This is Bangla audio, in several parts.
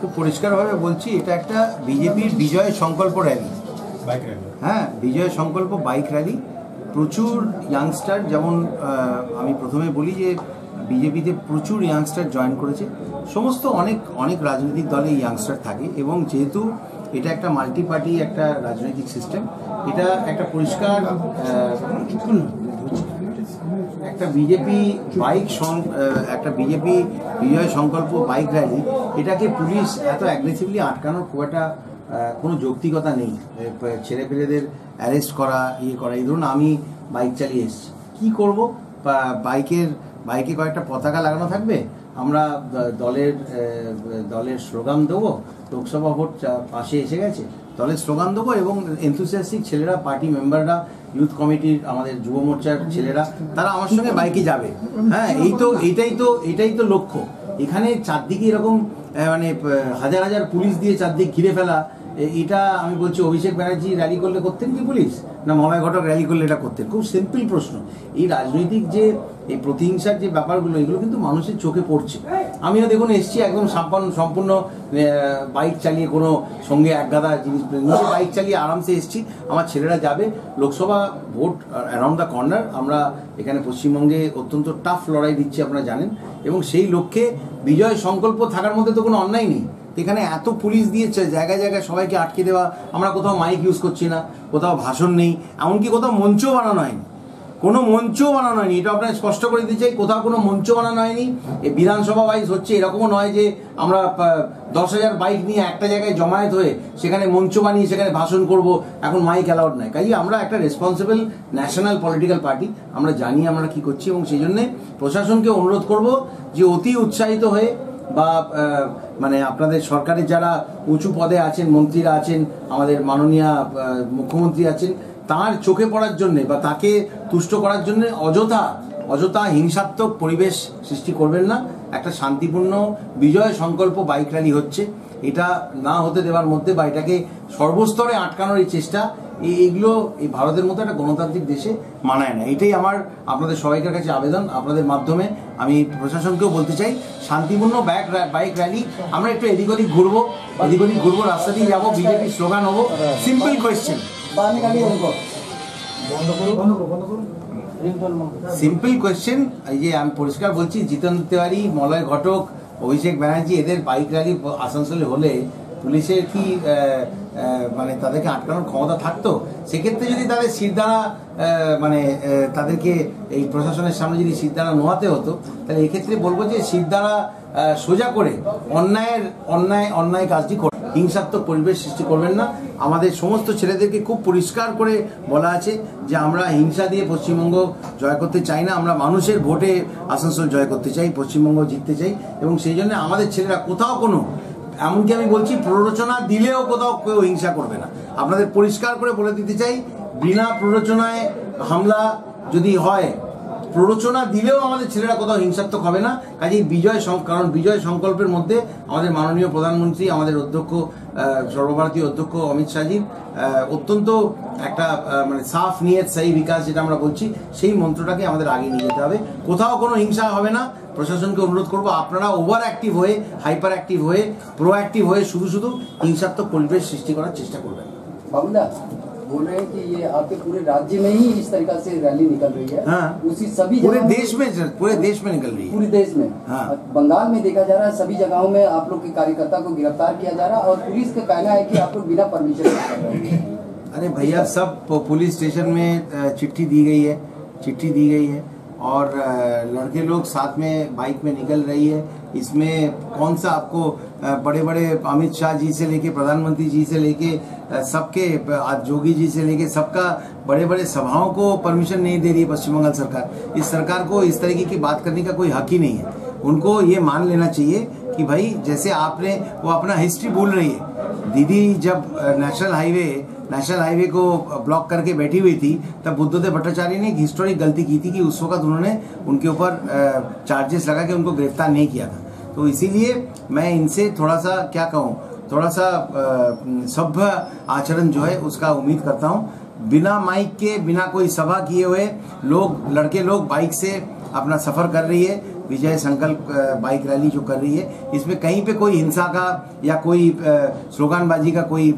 খুব পরিষ্কারভাবে বলছি এটা একটা বিজেপির বিজয় সংকল্প র্যালি হ্যাঁ বিজয় সংকল্প বাইক র্যালি প্রচুর ইয়াংস্টার যেমন আমি প্রথমে বলি যে বিজেপিতে প্রচুর ইয়াংস্টার জয়েন করেছে। সমস্ত অনেক অনেক রাজনৈতিক দলে ইয়াংস্টার থাকে এবং যেহেতু এটা একটা মাল্টি পার্টি একটা রাজনৈতিক সিস্টেম এটা একটা পরিষ্কার একটা বিজেপি বাইক একটা BJP Vijay Sankalp bike rally এটাকে পুলিশ এত অ্যাগ্রেসিভলি আটকানোর খুব একটা কোনো যৌক্তিকতা নেই। ছেলে পেলেদের অ্যারেস্ট করা ইয়ে করা, এই ধরুন আমি বাইক চালিয়ে এসছি। কী করব? বাইকের বাইকে কয়েকটা পতাকা লাগানো থাকবে? আমরা দলের দলের স্লোগান দেবো, লোকসভা ভোট পাশে এসে গেছে। দলের স্লোগান দেবো এবং এনথুসিয়াস্টিক ছেলেরা পার্টি মেম্বাররা ইউথ কমিটির আমাদের যুব মোর্চার ছেলেরা, তারা আমার সঙ্গে বাইকে যাবে। হ্যাঁ এই তো, এইটাই তো এটাই তো লক্ষ্য। এখানে চারদিকে এরকম মানে হাজার হাজার পুলিশ দিয়ে চারদিক ঘিরে ফেলা এটা আমি বলছি, অভিষেক ব্যানার্জি র্যালি করলে করতেন কি পুলিশ? না মলয় ঘটক র্যালি করলে এটা করতেন? খুব সিম্পল প্রশ্ন। এই রাজনৈতিক যে, এই প্রতিহিংসার যে ব্যাপারগুলো, এগুলো কিন্তু মানুষের চোখে পড়ছে। আমিও দেখুন এসছি, একদম সম্পূর্ণ সম্পূর্ণ বাইক চালিয়ে কোনো সঙ্গে একগাদা জিনিস নিজে বাইক চালিয়ে আরামসে এসছি। আমার ছেলেরা যাবে। Lok Sabha vote around the corner আমরা এখানে পশ্চিমবঙ্গে অত্যন্ত টাফ লড়াই দিচ্ছি, আপনারা জানেন। এবং সেই লক্ষ্যে বিজয় সংকল্প থাকার মধ্যে তো কোনো অন্যায় নেই। এখানে এত পুলিশ দিয়েছে, জায়গায় জায়গায় সবাইকে আটকে দেওয়া, আমরা কোথাও মাইক ইউজ করছি না, কোথাও ভাষণ নেই, এমনকি কোথাও মঞ্চও বানানো হয়নি। কোনো মঞ্চও বানানো হয়নি, এটা আপনার স্পষ্ট করে দিতে চাই, কোথাও কোনো মঞ্চ বানানো হয়নি। এই বিধানসভা ওয়াইজ হচ্ছে, এরকমও নয় যে আমরা দশ হাজার বাইক নিয়ে একটা জায়গায় জমায়েত হয়ে সেখানে মঞ্চ বানিয়ে সেখানে ভাষণ করব, এখন মাইক অ্যালাউড নয় কাজে আমরা একটা রেসপন্সিবল ন্যাশনাল পলিটিক্যাল পার্টি আমরা জানি আমরা কি করছি এবং সেই জন্যে প্রশাসনকে অনুরোধ করব যে অতি উৎসাহিত হয়ে বা মানে আপনাদের সরকারের যারা উঁচু পদে আছেন, মন্ত্রীরা আছেন, আমাদের মাননীয় মুখ্যমন্ত্রী আছেন, তার চোখে পড়ার জন্য বা তাকে তুষ্ট করার জন্য অযথা অযথা হিংসাত্মক পরিবেশ সৃষ্টি করবেন না। একটা শান্তিপূর্ণ বিজয় সংকল্প বাইক র্যালি হচ্ছে। এটা না হতে দেওয়ার মধ্যে বা এটাকে সর্বস্তরে আটকানোর এই চেষ্টা। এইগুলো এই ভারতের মতো একটা গণতান্ত্রিক দেশে মানায় না। এটাই আমার আপনাদের সবাইকার কাছে আবেদন। আপনাদের মাধ্যমে আমি প্রশাসনকেও বলতে চাই, শান্তিপূর্ণ ব্যাক বাইক র্যালি আমরা একটু এদিক ওদিক ঘুরবো, এদিক ওদিক ঘুরবো, রাস্তা দিয়ে যাব বিজেপি স্লোগান হব। সিম্পল কোয়েশ্চেন সিম্পল কোয়েশ্চেন এই যে আমি পরিষ্কার বলছি জিতেন্দ্র তিওয়ারি, মলয় ঘটক, অভিষেক ব্যানার্জি, এদের বাইক র্যালি আসানসোলে হলে পুলিশের কি মানে তাদেরকে আটকানোর ক্ষমতা থাকতো? সেক্ষেত্রে যদি তাদের আহ, মানে তাদেরকে এই প্রশাসনের সামনে যদি সিরদাঁড়া নোয়াতে হতো তাহলে এক্ষেত্রে বলব যে আহ, সোজা করে অন্যায়ের অন্যায় অন্যায় কাজটি করে হিংসাত্মক পরিবেশ সৃষ্টি করবেন না। আমাদের সমস্ত ছেলেদেরকে খুব পরিষ্কার করে বলা আছে যে আমরা হিংসা দিয়ে পশ্চিমবঙ্গ জয় করতে চাই না আমরা মানুষের ভোটে আসানসোল জয় করতে চাই পশ্চিমবঙ্গ জিততে চাই এবং সেই জন্য আমাদের ছেলেরা কোথাও কোনো এমনকি আমি বলছি প্ররোচনা দিলেও কোথাও কেউ হিংসা করবে না। আপনাদের পরিষ্কার করে বলে দিতে চাই, বিনা প্ররোচনায় হামলা যদি হয় প্ররোচনা দিলেও আমাদের ছেলেরা কোথাও হিংসাত্মক হবে না। কাজেই বিজয় কারণ বিজয় সংকল্পের মধ্যে আমাদের মাননীয় প্রধানমন্ত্রী, আমাদের অধ্যক্ষ সর্বভারতীয় অধ্যক্ষ অমিত শাহজির অত্যন্ত একটা মানে সাফ নিয়ে সেই বিকাশ যেটা আমরা বলছি, সেই মন্ত্রটাকে আমাদের আগে নিয়ে যেতে হবে। কোথাও কোনো হিংসা হবে না। প্রশাসনকে অনুরোধ করব, আপনারা ওভার অ্যাক্টিভ হয়ে হাইপার অ্যাক্টিভ হয়ে প্রো অ্যাক্টিভ হয়ে শুধু শুধু হিংসাত্মক পরিবেশ সৃষ্টি করার চেষ্টা করবেন। না। बोल रहे हैं कि ये आपके पूरे राज्य में ही इस तरीका से रैली निकल रही है। हाँ। उसी सभी पूरे देश में पूरे देश में निकल रही है। पूरे देश में। हाँ। बंगाल में देखा जा रहा है सभी जगहों में आप लोग के कार्यकर्ता को गिरफ़्तार किया जा रहा है और पुलिस का कहना है कि आप लोग बिना परमिशन अरे भैया सब पुलिस स्टेशन में चिट्ठी दी गई है चिट्ठी दी गई है। और लड़के लोग साथ में बाइक में निकल रही है। इसमें कौन सा आपको बड़े बड़े अमित शाह जी से लेके, प्रधानमंत्री जी से लेके सबके आज जोगी जी से लेके सबका बड़े बड़े सभाओं को परमिशन नहीं दे रही है पश्चिम बंगाल सरकार। इस सरकार को इस तरीके की बात करने का कोई हक ही नहीं है। उनको ये मान लेना चाहिए कि भाई, जैसे आपने, वो अपना हिस्ट्री भूल रही है। दीदी, जब नेशनल हाईवे नेशनल हाईवे को ब्लॉक करके बैठी हुई थी, तब बुद्धदेव भट्टाचार्य ने एक हिस्टोरिक गलती की थी कि उस वक्त उन्होंने उनके ऊपर चार्जेस लगा के उनको गिरफ़्तार नहीं किया था। तो इसीलिए मैं इनसे थोड़ा सा क्या कहूँ थोड़ा सा सभ्य आचरण जो है, उसका उम्मीद करता हूँ। बिना माइक के, बिना कोई सभा किए हुए, लोग, लड़के लोग बाइक से अपना सफ़र कर रही है। विजय संकल्प बाइक रैली जो कर रही है, इसमें कहीं पे कोई हिंसा का या कोई स्लोगानबाजी का कोई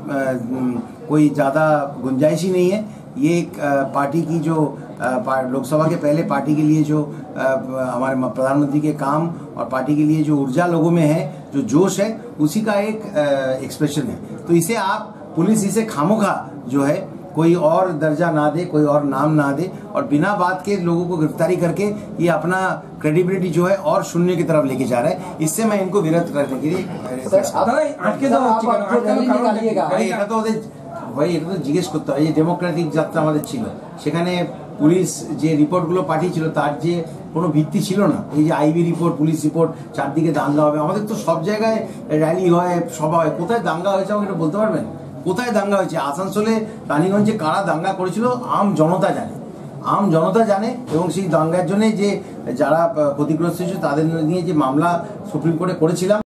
कोई ज़्यादा गुंजाइश ही नहीं है। ये एक पार्टी की जो लोकसभा के पहले पार्टी के लिए जो हमारे प्रधानमंत्री के काम और पार्टी के लिए जो ऊर्जा लोगों में है, जो जोश है, उसी का एक एक्सप्रेशन है। तो इसे आप, पुलिस इसे खामोखा जो है कोई और दर्जा ना दे कोई और नाम ना दे और बिना बात के लोगों को गिरफ्तारी करके ये अपना क्रेडिबिलिटी जो है और शून्य की तरफ लेके जा रहा है इससे मैं इनको विरोध करने के लिए सर आप দাদা, এই আটকে सर, দেওয়া आप হচ্ছে কেন? आपको আটকানোর रैली কারণ কি? निकालिएगा ভাই এটা তো ওদের ভাই এটা তো জিজ্ঞেস করতে হয় এই ডেমোক্রেটিক যাত্রা আমাদের ছিল সেখানে পুলিশ যে রিপোর্টগুলো পাঠিয়েছিল তার যে কোনো ভিত্তি ছিল না এই যে আইবি রিপোর্ট পুলিশ রিপোর্ট চারদিকে দাঙ্গা হবে আমাদের তো সব জায়গায় র্যালি হয় সভা হয় কোথায় দাঙ্গা হয়েছে আমাকে এটা বলতে পারবেন কোথায় দাঙ্গা হয়েছে? আসানসোলে, রানীগঞ্জে কারা দাঙ্গা করেছিল? আম জনতা জানে। আম জনতা জানে এবং সেই দাঙ্গার জন্যে যে যারা ক্ষতিগ্রস্ত হয়েছে তাদের নিয়ে যে মামলা সুপ্রিম কোর্টে করেছিলাম।